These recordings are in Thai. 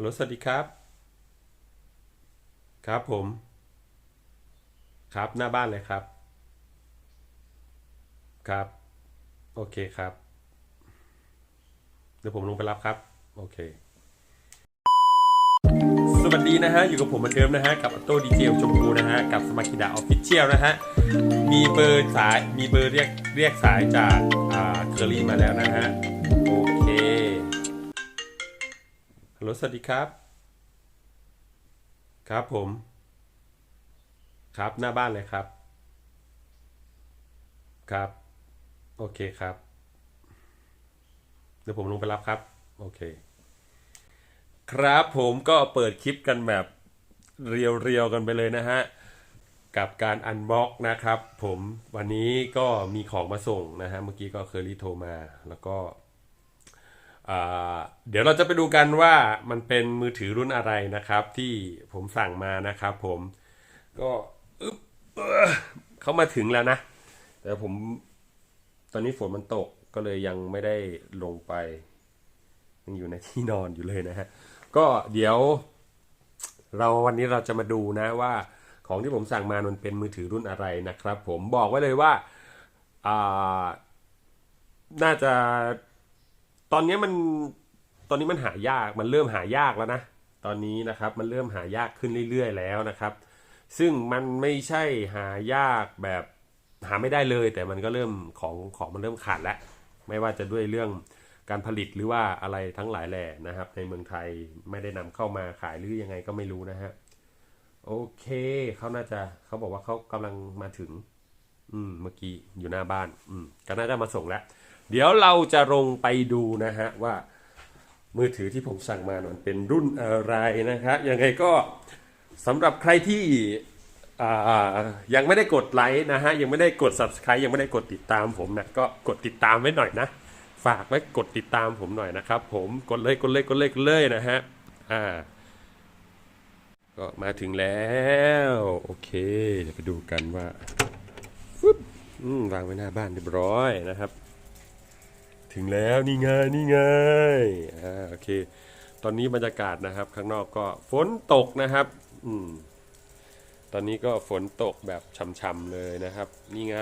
ฮัลโหลสวัสดีครับ ครับผม ครับหน้าบ้านเลยครับ ครับ โอเคครับ เดี๋ยวผมลงไปรับครับ โอเค สวัสดีนะฮะ อยู่กับผมเหมือนเดิมนะฮะ กับออโต้ดีเจชมพูนะฮะ กับสมาคิดาออฟฟิเชียลนะฮะ มีเบอร์สาย มีเบอร์เรียกเรียกสายจากอ่าเคอรี่มาแล้วนะฮะ โอเค ฮัลโหลสวัสดีครับ ครับผม ครับหน้าบ้านเลยครับ ครับ โอเคครับ เดี๋ยวผมลงไปรับครับ โอเค ครับผมก็เปิดคลิปกันแบบเรียวๆกันไปเลยนะฮะ กับการอันบ็อกนะครับ ผมวันนี้ก็มีของมาส่งนะฮะ เมื่อกี้ก็เคอรี่โทรมา แล้วก็ เดี๋ยวเราจะไปดูกันว่ามันเป็นมือถือรุ่นอะไรนะครับ ที่ผมสั่งมานะครับ ผมก็อึ๊บเขามาถึงแล้วนะ แต่ผมตอนนี้ฝนมันตกก็เลยยังไม่ได้ลงไป ยังอยู่ในที่นอนอยู่เลยนะฮะก็เดี๋ยว เราวันนี้เราจะมาดูนะว่าของที่ผมสั่งมามันเป็นมือถือรุ่นอะไรนะครับ ผมบอกไว้เลยว่าอ่าน่าจะ ตอนนี้มันตอนนี้มันหายากมันเริ่มหายากแล้วนะตอนนี้นะครับมันเริ่มหายากขึ้นเรื่อย ๆ แล้วนะครับ ซึ่งมันไม่ใช่หายากแบบหาไม่ได้เลย แต่มันก็เริ่มของของมันเริ่มขาดแล้วไม่ว่าจะด้วยเรื่องการผลิตหรือว่าอะไรทั้งหลายแหล่นะครับ ในเมืองไทยไม่ได้นำเข้ามาขายหรือยังไงก็ไม่รู้นะฮะโอเคเขาน่าจะเขาบอกว่าเขากำลังมาถึง อืมเมื่อกี้อยู่หน้าบ้าน อืมก็น่าจะมาส่งแล้ว เดี๋ยวเราจะลงไปดูนะฮะว่ามือถือที่ผมสั่งมามันเป็นรุ่นอะไรนะครับยังไงก็สำหรับใครที่ยังไม่ได้กดไลค์นะฮะยังไม่ได้กด subscribe ยังไม่ได้กดติดตามผมนะก็กดติดตามไว้หน่อยนะ ฝากไว้กดติดตามผมหน่อยนะครับผมกดเลยกดเลยกดเลยกดเลยนะฮะอ่าก็มาถึงแล้วโอเคเดี๋ยวไปดูกันว่าฟึบวางไว้หน้าบ้านเรียบร้อยนะครับ ถึงแล้วนี่ไงนี่ไงอ่าโอเค ตอนนี้บรรยากาศนะครับ ข้างนอกก็ฝนตกนะครับ อืมตอนนี้ก็ฝนตกแบบช่ำๆเลยนะครับ นี่ไง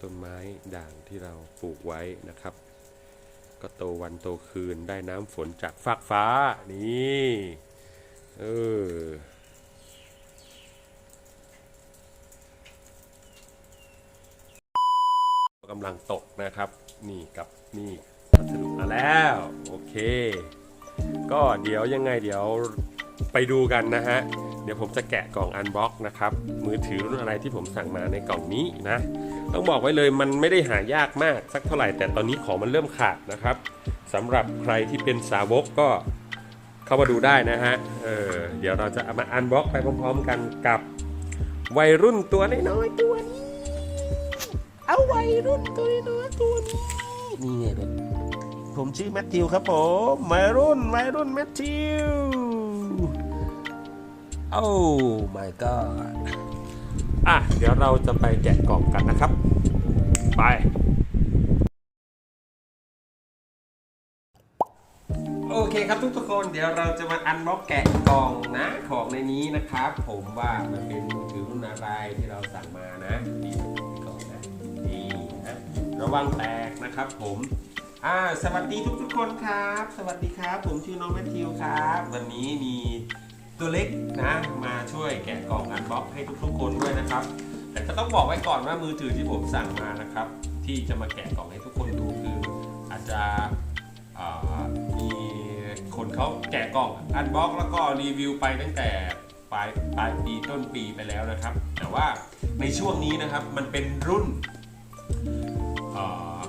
ต้นไม้ด่างที่เราปลูกไว้นะครับ ก็โตวันโตคืนได้น้ำฝนจากฟากฟ้านี่เออกำลังตกนะครับ นี่กับนี่พัสดุมาแล้ว โอเค ก็เดี๋ยวยังไงเดี๋ยวไปดูกันนะฮะ เดี๋ยวผมจะแกะกล่องอันบ็อกนะครับ มือถือรุ่นอะไรที่ผมสั่งมาในกล่องนี้นะ ต้องบอกไว้เลยมันไม่ได้หายากมากสักเท่าไหร่ แต่ตอนนี้ของมันเริ่มขาดนะครับสำหรับใครที่เป็นสาวกก็เข้ามาดูได้นะฮะ เออ เดี๋ยวเราจะเอามาอันบ็อกไปพร้อมๆกันกับวัยรุ่นตัวน้อยๆตัว เอาวัยรุ่นตัวน้อยๆตัวนี้นี่ไงเนี่ยผมชื่อแมทธิวครับผมวัยรุ่นวัยรุ่นแมทธิวโอ้ my god อะ เดี๋ยวเราจะไปแกะกล่องกันนะครับ ไป โอเคครับทุกๆคนเดี๋ยวเราจะมาอันบ็อกแกะกล่องนะ ของในนี้นะครับ ผมว่ามันเป็นมือถือรุ่นอะไรที่เราสั่งมานะ ระวังแตกนะครับผมอ่าสวัสดีทุกๆคนครับ สวัสดีครับ ผมชื่อน้องแมทธิวครับ วันนี้มีตัวเล็กนะ มาช่วยแกะกล่องอันบ็อกให้ทุกๆคนด้วยนะครับ แต่ก็ต้องบอกไว้ก่อนว่ามือถือที่ผมสั่งมานะครับ ที่จะมาแกะกล่องให้ทุกคนดูคือ อาจจะมีคนเขาแกะกล่องอันบ็อกแล้วก็รีวิวไปตั้งแต่ปลายปลายปีต้นปีไปแล้วนะครับ แต่ว่าในช่วงนี้นะครับมันเป็นรุ่น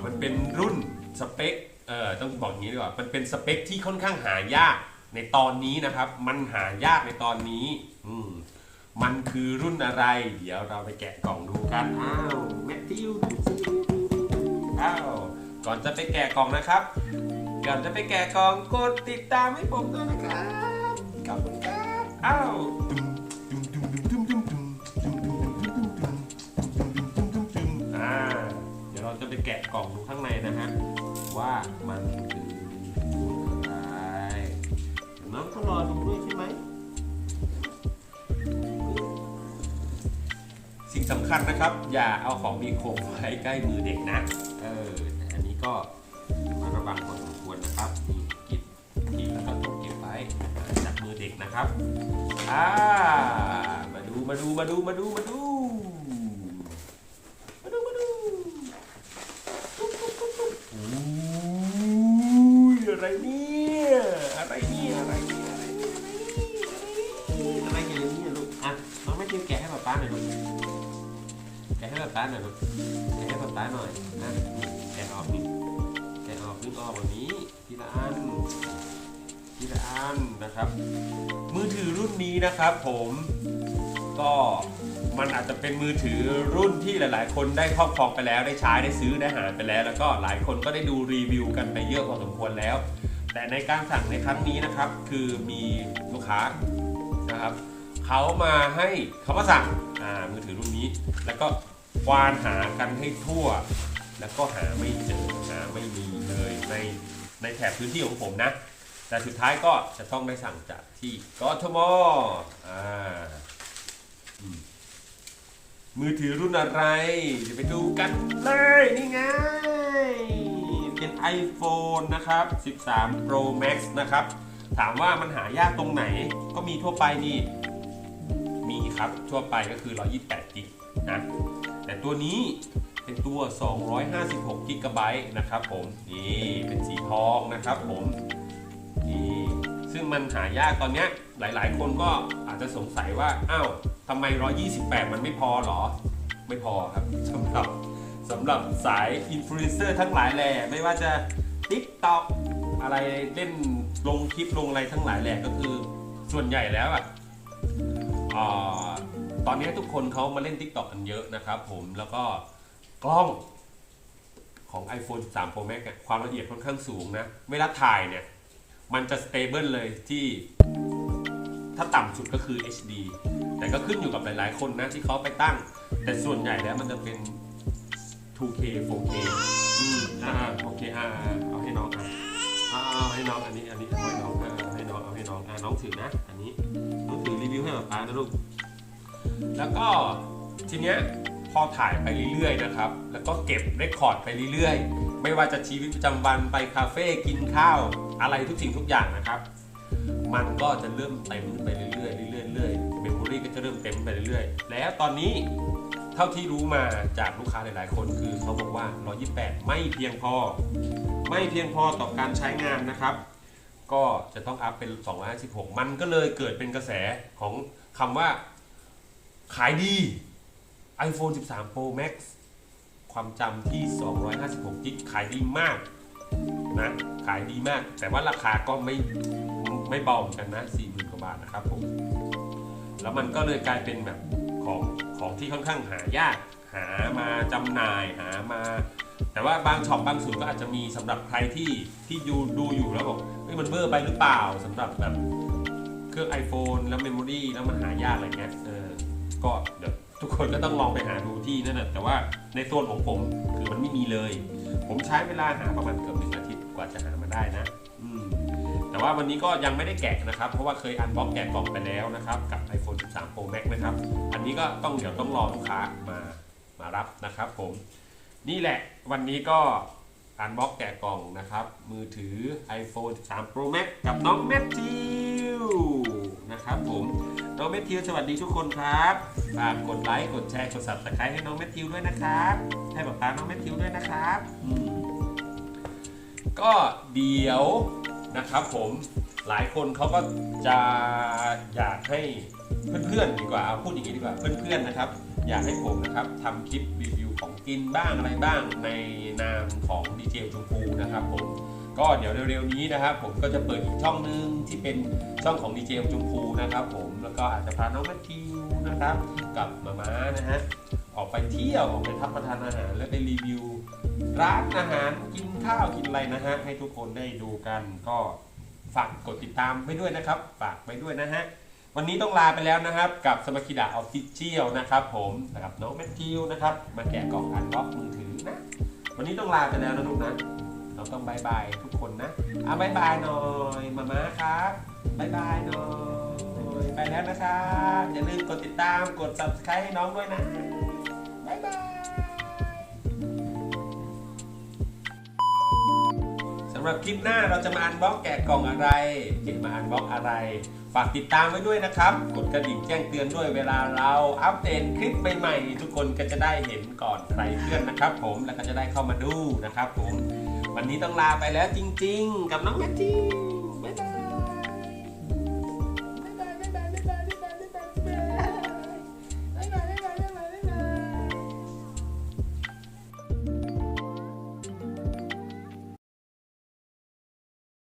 มันเป็นรุ่นสเปคเอ่อต้องบอกอย่างนี้ดีกว่า มันเป็นสเปคที่ค่อนข้างหายากในตอนนี้นะครับ มันหายากในตอนนี้ อืมมันคือรุ่นอะไร เดี๋ยวเราไปแกะกล่องดูกัน อ้าวแมทธิวอ้าวก่อนจะไปแกะกล่องนะครับ ก่อนจะไปแกะกล่องกดติดตามให้ผมด้วยนะครับขอบคุณครับอ้าว จะไปแกะกล่องดูข้างในนะฮะว่ามันคืออะไรน้องต้องรอดูด้วยใช่ไหมสิ่งสำคัญนะครับ อย่าเอาของมีคมไว้ใกล้มือเด็กนะเอออันนี้ก็มาระวังพอสมควรนะครับนี่กิบกิบแล้วก็ต้องเก็บไว้จากมือเด็กนะครับอ่ามาดูมาดูมาดูมาดูมาดู ออกนึกออกแบบนี้ทีละอันทีละอันนะครับ มือถือรุ่นนี้นะครับ ผมก็มันอาจจะเป็นมือถือรุ่นที่หลาย ๆ คนได้ครอบครองไปแล้วได้ใช้ได้ซื้อได้หาไปแล้ว แล้วก็หลายคนก็ได้ดูรีวิวกันไปเยอะพอสมควรแล้ว แต่ในการสั่งในครั้งนี้นะครับ คือมีลูกค้านะครับเขามาให้เขามาสั่งมือถือรุ่นนี้ แล้วก็ควานหากันให้ทั่ว แล้วก็หาไม่เจอหาไม่มีเลยในในแถบพื้นที่ของผมนะ แต่สุดท้ายก็จะต้องได้สั่งจากที่กทมอ่ามือถือรุ่นอะไรเดี๋ยวไปดูกันเลย นี่ไง เป็น iPhone นะครับ 13 Pro Max นะครับ ถามว่ามันหายากตรงไหน ก็มีทั่วไปนี่ มีครับ ทั่วไปก็คือ 128กิกนะ แต่ตัวนี้ เป็นตัว 256กิกะไบต์นะครับผม นี่เป็นสีทองนะครับผม นี่ซึ่งมันหายากตอนนี้ยหลายๆ คนก็อาจจะสงสัยว่า อ้าวทำไม 128 มันไม่พอหรอ ไม่พอครับสำหรับสำหรับสายอินฟลูเอนเซอร์ทั้งหลายแหล่ไม่ว่าจะ TikTok อะไรเล่นลงคลิปลงอะไรทั้งหลายแหล่ก็คือส่วนใหญ่แล้วอะตอนนี้ทุกคนเขามาเล่น TikTok กันเยอะนะครับผมแล้วก็ กล้องของ iPhone 13 Pro Max อะความละเอียดค่อนข้างสูงนะ เวลาถ่ายเนี่ย มันจะสเตเบิลเลยที่ถ้าต่ำสุดก็คือ HD แต่ก็ขึ้นอยู่กับหลายๆ คนนะ ที่เขาไปตั้ง แต่ส่วนใหญ่แล้วมันจะเป็น 2K 4K อืมอ่าโอเคอ่าเอาให้น้องอะอ่าเอาให้น้องอันนี้ อันนี้เอาให้น้องอ่าเอาให้น้องเอาให้น้องอ่าน้องถือนะ อันนี้น้องถือรีวิวให้ป๊าป๊านะลูก แล้วก็ทีเนี้ยพ อถ่ายไปเรื่อยๆนะครับ แล้วก็เก็บเรคคอร์ดไปเรื่อยๆ ไม่ว่าจะชีวิตประจำวันไปคาเฟ่กินข้าวอะไรทุกสิ่งทุกอย่างนะครับ มันก็จะเริ่มเต็มไปเรื่อยๆเรื่อยๆเรื่อยๆเมมโมรี่ก็จะเริ่มเต็มไปเรื่อยๆ แล้วตอนนี้เท่าที่รู้มาจากลูกค้าหลาย ๆ คนคือเขาบอกว่า 128 ไม่เพียงพอ ไม่เพียงพอต่อการใช้งานนะครับ ก็จะต้องอัพเป็น 256 มันก็เลยเกิดเป็นกระแสของคำว่าขายดี iPhone 13 Pro Max ความจำที่ 256กิกขายดีมากนะขายดีมาก แต่ว่าราคาก็ไม่ไม่เบาเหมือนกันนะ40,000กว่าบาทนะครับผมแล้วมันก็เลยกลายเป็นแบบของของที่ค่อนข้างหายาก หามาจำหน่ายหามา แต่ว่าบางช็อปบางศูนย์ก็อาจจะมีสำหรับใครที่ที่ดูดูอยู่แล้วบอกเฮ้ยมันเบอร์ไปหรือเปล่าสำหรับแบบเครื่อง iPhone แล้วเมมโมรีแล้วมันหายากอะไรเงี้ยเออก็เดี๋ยว ทุกคนก็ต้องลองไปหาดูที่นั่นแหละแต่ว่าในโซนของผมคือมันไม่มีเลย ผมใช้เวลาหาประมาณเกือบหนึ่งอาทิตย์กว่าจะหามาได้นะแต่ว่าวันนี้ก็ยังไม่ได้แกะนะครับ เพราะว่าเคยอันบ็อกแกะกล่องไปแล้วนะครับ กับ iPhone 13 Pro Max นะครับ อันนี้ก็ต้องเดี๋ยวต้องรอลูกค้ามามารับนะครับผม นี่แหละวันนี้ก็อันบ็อกแกะกล่องนะครับ มือถือ iPhone 13 Pro Max กับน้องแมทธิว นะครับผมน้องแมทธิวสวัสดีทุกคนครับฝากกดไลค์กดแชร์กด subscribe ให้น้องแมทธิวด้วยนะครับให้ป๊าป๊าน้องแมทธิวด้วยนะครับก็เดี๋ยวนะครับผมหลายคนเขาก็จะอยากให้เพื่อนๆดีกว่าเอาพูดอย่างนี้ดีกว่าเพื่อนๆนะครับ อยากให้ผมนะครับทำคลิปรีวิวของกินบ้างอะไรบ้างในนามของดีเจชมพูนะครับผม ก็เดี๋ยวเร็วๆนี้นะครับ ผมก็จะเปิดอีกช่องหนึงที่เป็นช่องของดีเจชมพูนะครับ ผมแล้วก็อาจจะพาน้องแมทธิวนะครับ กับมาม่านะฮะออกไปเที่ยวออกไปทับประทานอาหาร และไปรีวิว ร้านอาหารกินข้าวกินอะไรนะฮะให้ทุกคนได้ดูกันก็ฝากกดติดตามไปด้วยนะครับ ฝากไปด้วยนะฮะวันนี้ต้องลาไปแล้วนะครับ กับสมาคิดาออฟฟิเชียลนะครับ ผมกับน้องแมทธิวนะครับ มาแกะกล่องอันบ็อกมือถือนะวันนี้ต้องลาไปแล้วนะลูกนะ ต้องบายบายทุกคนนะอะบายบายหน่อยมาม่าครับบายบายหน่อยไปแล้วนะครับอย่าลืมกดติดตามกด subscribe ให้น้องด้วยนะบายบายสำหรับคลิปหน้าเราจะมาอันบล็อกแกะกล่องอะไรจะมาอันบล็อกอะไร ฝากติดตามไว้ด้วยนะครับ กดกระดิ่งแจ้งเตือนด้วยเวลาเราอัปเดตคลิปใหม่ๆทุกคนก็จะได้เห็นก่อนใครเพื่อนนะครับ ผมแล้วก็จะได้เข้ามาดูนะครับ ผม วันนี้ต้องลาไปแล้วจริง ๆ กับน้องแมทจี